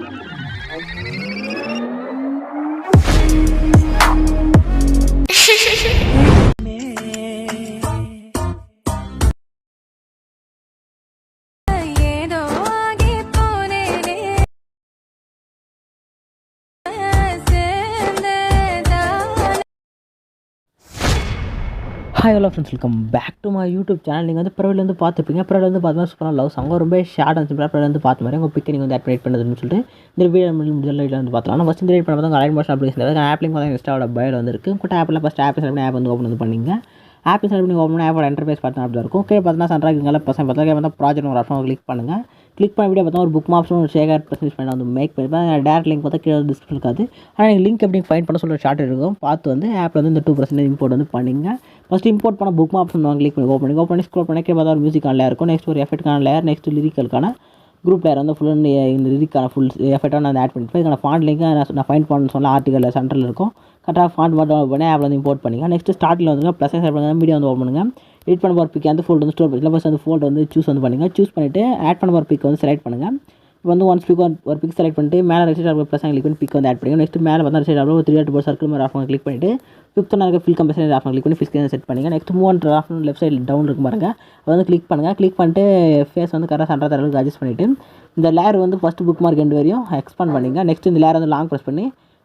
Música hi hello friends welcome back to my YouTube channel நீங்கள் வந்து profile வந்து பார்த்துப்பீங்க ப்ரொவைல் வந்து பார்த்தா சூப்பராக லவ் சாங் ரொம்ப ஷார்ட் அண்ட் சிம்பிளாக ப்ரொவைல் வந்து பார்த்த மாதிரி உங்கள் பிக்கை நீங்கள் வந்து ஆட் பண்ணி பண்ணுறதுன்னு சொல்லிட்டு இந்த வீடியோ முடிஞ்ச வீடியோ வந்து பார்த்தலாம் ஃபஸ்ட் இந்த ரேட் பண்ணுறது உங்கள் Alight Motion application app link வந்து இன்ஸ்டாவோட பயல் வந்து இருக்குது உங்கள் ஆப்பில் ஃபஸ்ட் ஆப் செலக்ட் பண்ணி ஆப் வந்து ஓப்பன் வந்து பண்ணிங்க. ஆப் செலக்ட் பண்ணி ஓப்பன் ஆப்போட இன்டர்ஃபேஸ் பார்த்தா அப்படி இருக்கும். கீழே பார்த்தீங்கன்னா சன்ராக்கிங்கால பசங்க பார்த்தா கீழே பார்த்தா ப்ராஜெக்ட் ஒரு ஆப்ஷன் கிளிக் பண்ணுங்கள் கிளிக் பண்ண வீடியோ பார்த்தா ஒரு புக் ஆப்ஷன் ஒரு ஷேகர் பர்சன்ஸ் பண்ணி வந்து மேக் பண்ணி டேரக்ட் லிங்க் பார்த்தா கீழே டிஸ்கிரிப்ஷன் இருக்காது. ஆனால் நீங்கள் லிங்க் எப்படி ஃபைன் பண்ண சொல்லிட்டு ஷார்ட் இருக்கும். பார்த்து வந்து ஆப்பில் வந்து இந்த டூ பர்சன்ட் இம்போர்ட் வந்து பண்ணிங்க. ஃபஸ்ட் இம்போர்ட் பண்ண புக் ஆப்ஷன் வாங்க கிளிக் பண்ணி ஓப்பன் பண்ணி ஓப்பன் பண்ணி ஸ்க்ரோல் பண்ணி கீழே பார்த்தா ஒரு மியூசிக்கான லேயர் இருக்கும். நெக்ஸ்ட் ஒரு எஃபெக்ட்கான லேயர் நெக்ஸ்ட் லிரிக்கலுக்கான குரூப் லேயர் வந்து ஃபுல் இந்த லிரிக்கான ஃபுல் எஃபெக்டாக நான் ஆட் பண்ணிட்டு இதுக்கான ஃபாண்ட் லிங்க் நான் ஃபைன் பண்ண சொன்ன ஆர்டிகலில் சென்டரில் இருக்கும். கரெக்டாக ஃபாண்ட் மட்டும் பண்ணி ஆப்பில் வந்து இம்போர்ட் பண்ணிங்க நெக்ஸ்ட் ஸ்டார்ட்டில் வந்து ப்ளஸ் சைட் பண்ணுங்க மீடியா வந்து ஓப்பன் பண்ணுங்கள் எடிட் பண்ண போகிற பிக் அந்த ஃபோல்டு வந்து ஸ்டோர் பண்ணி ஃபஸ்ட் அந்த ஃபோல்டு வந்து சூஸ் வந்து பண்ணுங்கள் சூஸ் பண்ணிவிட்டு ஆட் பண்ண போகிற பிக் வந்து செலக்ட் பண்ணுங்கள் இப்போ வந்து ஒன்ஸ் பிக் ஒரு பிக் செலக்ட் பண்ணிட்டு மேலே ரைட் சைட் ப்ளஸ் கிளிக் பண்ணி பிக் வந்து ஆட் பண்ணிங்க நெக்ஸ்ட் மேலே வந்து சைட் ஒரு த்ரீ டாட் சர்க்கிள் மாதிரி ஆஃப் கிளிக் பண்ணிட்டு ஃபிஃப்த் நான் ஃபில் கம்பெனி ஆஃப் கிளிக் பண்ணி ஃபிக்ஸ் செட் பண்ணிங்க next move and off left side down இருக்கும் பாருங்க. அதை வந்து கிளிக் பண்ணுங்கள் கிளிக் பண்ணிட்டு ஃபேஸ் வந்து கரெக்டாக சண்டை தரவுக்கு அட்ஜஸ்ட் பண்ணிவிட்டு இந்த லேயர் வந்து ஃபஸ்ட் புக் மார்க் ரெண்டு வரையும் எக்ஸ்பாண்ட் பண்ணிங்க நெக்ஸ்ட் இந்த லேயர் வந்து லாங் ப்ரெஸ் பண்ணி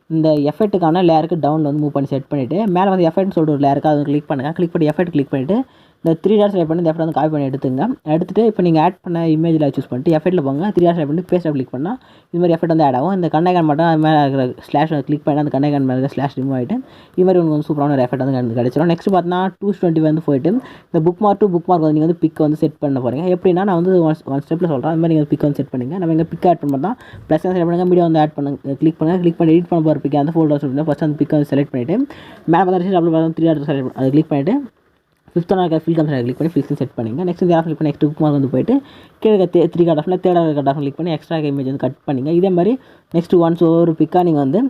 இந்த எஃபெக்ட்டுக்கான லேயருக்கு டவுனில் வந்து மூவ் பண்ணி செட் பண்ணிவிட்டு மேலே வந்து எஃபெக்ட்னு சொல்லிட்டு ஒரு லேயருக்கு அதை கிளிக் பண்ணுங்கள் கிளிக் பண்ணி எஃபெக்ட் கிளிக் பண்ணிவிட்டு இந்த த்ரீ டாட் செலக்ட் பண்ணி இந்த எஃபெக்ட் வந்து காப்பி பண்ணி எடுத்துங்க. எடுத்துட்டு இப்போ நீங்கள் ஆட் பண்ண இமேஜில் சூஸ் பண்ணிட்டு எஃபெக்ட்டில் போங்க. த்ரீ டாட் செலக்ட் பண்ணி பேஸ்ட் கிளிக் பண்ணால் இது மாதிரி எஃபெக்ட் வந்து ஆட் ஆகும். இந்த கண்ணைக்கான் மட்டும் அது மேலே இருக்கிற ஸ்லாஷ் கிளிக் பண்ணி அந்த கண்ணைக்கான் மேலே ஸ்லாஷ் ரிமூவ் ஆகிட்டு இது மாதிரி உங்களுக்கு சூப்பரான ஒரு எஃபெக்ட் வந்து கிடச்சிடும் நெக்ஸ்ட் பார்த்தீங்கன்னா டூ டுவெண்ட்டி வந்து போயிட்டு இந்த bookmark to bookmark வந்து நீங்கள் வந்து பிக் வந்து செட் பண்ண போகிறீங்க எப்படின்னா நான் வந்து ஒன் ஒன் ஸ்டெப்பில் சொல்கிறேன் அது மாதிரி நீங்கள் பிக் வந்து செட் பண்ணுங்கள் நம்ம இங்கே பிக் ஆட் பண்ண தான் ப்ளஸ் செலக்ட் பண்ணுங்கள் மீடியா வந்து ஆட் பண்ணுங்க கிளிக் பண்ணுங்கள் கிளிக் பண்ணி எடிட் பண்ண போகிற பிக் அந்த ஃபோல்டர் சொல்லிட்டு ஃபஸ்ட் அந்த பிக் வந்து செலக்ட் பண்ணிவிட்டு மேலே பார்த்தா அப்ளை பார்த்தா த்ரீ ஆட் செலக்ட் அதை கிளிக் பண்ணிவிட்டு ஃபிஃப்த் நாள் ஃபில் கம்ஸ் கிளிக் பண்ணி ஃபில்ஸ் செட் பண்ணிங்க. நெக்ஸ்ட் இந்த கிளிக் பண்ணி நெக்ஸ்ட் புக் வந்து போயிட்டு கீழே தே த்ரீ கார்ட் ஆஃப்ல தேர்ட் கார்ட் ஆஃப் கிளிக் பண்ணி எக்ஸ்ட்ரா இமேஜ் வந்து கட் பண்ணிங்க. இதே மாதிரி நெக்ஸ்ட் ஒன்ஸ் ஒரு பிக்காக நீங்கள் வந்து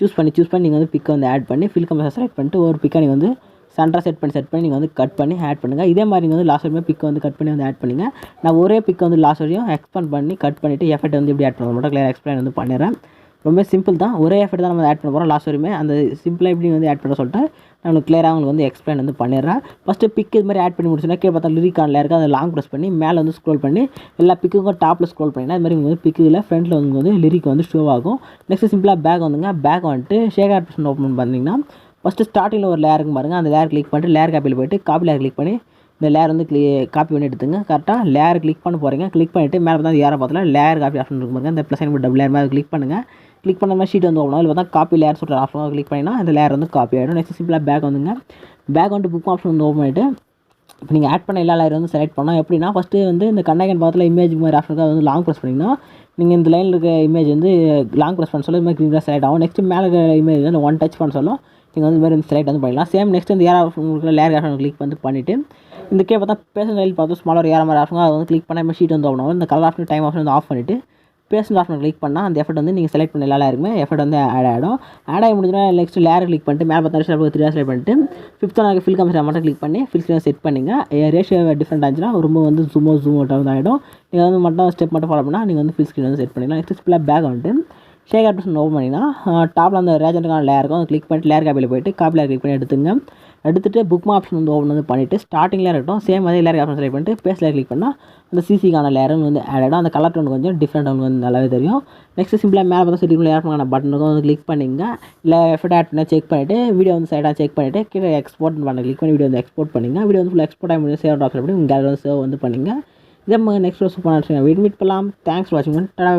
சூஸ் பண்ணி சூஸ் பண்ணி நீங்கள் வந்து பிக்கை வந்து ஆட் பண்ணி ஃபில் கம்ஸ் செலக்ட் பண்ணிட்டு ஒரு பிக்காக நீங்கள் வந்து சென்டராக செட் பண்ணி செட் பண்ணி நீங்கள் வந்து கட் பண்ணி ஆட் பண்ணுங்கள் இதே மாதிரி நீங்கள் வந்து லாஸ்ட் வரையும் பிக்கை வந்து கட் பண்ணி வந்து ஆட் பண்ணுங்கள் நான் ஒரே பிக் வந்து லாஸ்ட் வரையும் எக்ஸ்பேண்ட் பண்ணி கட் பண்ணிவிட்டு எஃபெக்ட் வந்து எப்படி ஆட் பண்ண மட்டும் கிளியர் எக்ஸ்பிளைன் வந்து பண்ணிடுறேன். ரொம்ப சிம்பிள் தான். ஒரே எஃபர்ட் தான் நம்ம ஆட் பண்ண போகிறோம் லாஸ்ட் வரையுமே அந்த சிம்பிளாக எப்படி வந்து ஆட் பண்ண சொல்லிட்டு நான் உங்களுக்கு கிளியராக உங்களுக்கு வந்து எக்ஸ்பிளைன் வந்து பண்ணிடுறேன். ஃபஸ்ட்டு பிக் இது மாதிரி ஆட் பண்ணி முடிச்சுன்னா கீழே பார்த்தா லிரிக் ஆனில் இருக்குது அதை லாங் ப்ரெஸ் பண்ணி மேலே வந்து ஸ்க்ரோல் பண்ணி எல்லா பிக்குக்கும் டாப்பில் ஸ்க்ரோல் பண்ணிங்கன்னா அது மாதிரி உங்களுக்கு வந்து பிக்கில் ஃப்ரண்ட்டில் வந்து வந்து லிரிக் வந்து ஷோ ஆகும். நெக்ஸ்ட் சிம்பிளாக பேக் வந்துங்க. பேக் வந்துட்டு ஷேக் ஆப்ஷன் ஓப்பன் பண்ணிங்கன்னா ஃபஸ்ட்டு ஸ்டார்டிங்கில் ஒரு லேர் பாருங்கள் அந்த லேர் கிளிக் பண்ணிட்டு லேர் காப்பியில் போயிட்டு காப்பி லேர் கிளிக் பண்ணி இந்த லேர் வந்து கிளி காப்பி பண்ணி எடுத்துங்க. கரெக்டாக லேர் கிளிக் பண்ண போகிறீங்க கிளிக் பண்ணிவிட்டு மேலே பார்த்தா யாரை பார்த்தாலும் லேர் காப்பி ஆப்ஷன் இருக்கும் பாருங்கள் இந்த ப்ளஸ் டபுள் லேர் மாதிரி கிளிக் பண்ணுங்கள் கிளிக் பண்ண மாதிரி ஷீட் வந்து ஓப்பன் ஆகும். பார்த்தா காப்பி லேயர் சொல்கிற ஆப்ஷன் கிளிக் பண்ணினா அந்த லேயர் வந்து காப்பி ஆகிடும் நெக்ஸ்ட் சிம்பிளாக பேக் வந்துங்க. பேக் வந்துட்டு புக் ஆப்ஷன் வந்து ஓப்பன் ஆகிட்டு இப்போ நீங்கள் ஆட் பண்ண எல்லா லேயர் வந்து செலக்ட் பண்ணோம் எப்படின்னா ஃபஸ்ட்டு வந்து இந்த கண்ணகன் பக்கத்தில் இமேஜ் மாதிரி ஆப்ஷனுக்கு வந்து லாங் ப்ரெஸ் பண்ணிங்கன்னா நீங்கள் இந்த லைனில் இருக்க இமேஜ் வந்து லாங் ப்ரெஸ் பண்ண சொல்ல இது மாதிரி க்ரீன் செலக்ட் ஆகும். நெக்ஸ்ட் மேலே இருக்க இமேஜ் வந்து ஒன் டச் பண்ண சொல்லும் நீங்கள் வந்து மாதிரி மாதிரி செலக்ட் வந்து பண்ணிடலாம். சேம் நெக்ஸ்ட் இந்த ஏர் உங்களுக்கு லேயர் ஆப்ஷன் கிளிக் வந்து பண்ணிவிட்டு இந்த கே பார்த்தா பேசன் லைல் பார்த்து ஸ்மாலர் ஏற மாதிரி ஆப்ஷன் அதை வந்து கிளிக் பண்ணாமல் ஷீட் வந்து ஓப்பன் ஆகும். இந்த கலர் ஆப்ஷன் டைம் ஆப்ஷன் வந்து ஆஃப் பண்ணிவிட்டு பேசன் ஆப்ஷன் கிளிக் பண்ணால் அந்த எஃபர்ட் வந்து நீங்கள் செலக்ட் பண்ண எல்லா இருக்குமே எஃபர்ட் வந்து ஆட் ஆகிடும் ஆட் ஆகி முடிஞ்சுனா நெக்ஸ்ட் லேர் கிளிக் பண்ணிட்டு மேலே பத்தாயிரம் த்ரீ செலக்ட் பண்ணிட்டு ஃபிஃப்த் நாங்கள் ஃபில் கம்ஸ் மட்டும் கிளிக் பண்ணி ஃபில் ஸ்க்ரீன் செட் பண்ணிங்க. ரேஷியோ டிஃப்ரெண்ட் ஆச்சுன்னா ரொம்ப வந்து ஜூமோ ஜூம் அவுட் ஆகிடும் நீங்கள் வந்து மட்டும் ஸ்டெப் மட்டும் ஃபாலோ பண்ணால் நீங்கள் வந்து ஃபில் ஸ்க்ரீன் வந்து செட் பண்ணிக்கலாம். நெக்ஸ்ட் ஃபுல்லாக பேக் வந்துட்டு ஷேக் ஆப்ஷன் ஓப்பன் பண்ணிங்கன்னா டாப்பில் அந்த ரேஜென்ட்டுக்கான லேயர் இருக்கும். கிளிக் பண்ணிட்டு லேயர் காப்பியில் போயிட்டு காப்பி லேர் கிளிக் பண்ணி எடுத்துங்க. எடுத்துகிட்டு புக் ஆப்ஷன் வந்து ஓப்பன் வந்து பண்ணிவிட்டு ஸ்டார்டிங்கில் இருக்கட்டும் சேம் அதே லேயர் ஆப்ஷன் செலக்ட் பண்ணிட்டு பேஸ் லேர் கிளிக் பண்ணால் அந்த சிசிக்கான லேரும் வந்து ஆட் ஆகிடும் அந்த கலர் டோன் கொஞ்சம் டிஃப்ரெண்ட் டோன் வந்து நல்லாவே தெரியும். நெக்ஸ்ட் சிம்பிளாக மேலே பார்த்தா செட்டிங் லேர் பண்ண பட்டனுக்கும் வந்து கிளிக் பண்ணிங்க. இல்லை எஃபர்ட் ஆட் பண்ணால் செக் பண்ணிவிட்டு வீடியோ வந்து சைடாக செக் பண்ணிவிட்டு கீழே எக்ஸ்போர்ட் பண்ண கிளிக் பண்ணி வீடியோ வந்து எக்ஸ்போர்ட் பண்ணிங்க. வீடியோ வந்து ஃபுல் எக்ஸ்போர்ட் ஆகி முடியும் சேவ் ஆப்ஷன் பண்ணி உங்கள் வந்து சேவ் வந்து பண்ணிங்க. இதே மாதிரி நெக்ஸ்ட் சூப்பர் வீட் மீட் பண்ணலாம். தேங்க்ஸ் வாட்சிங் டடா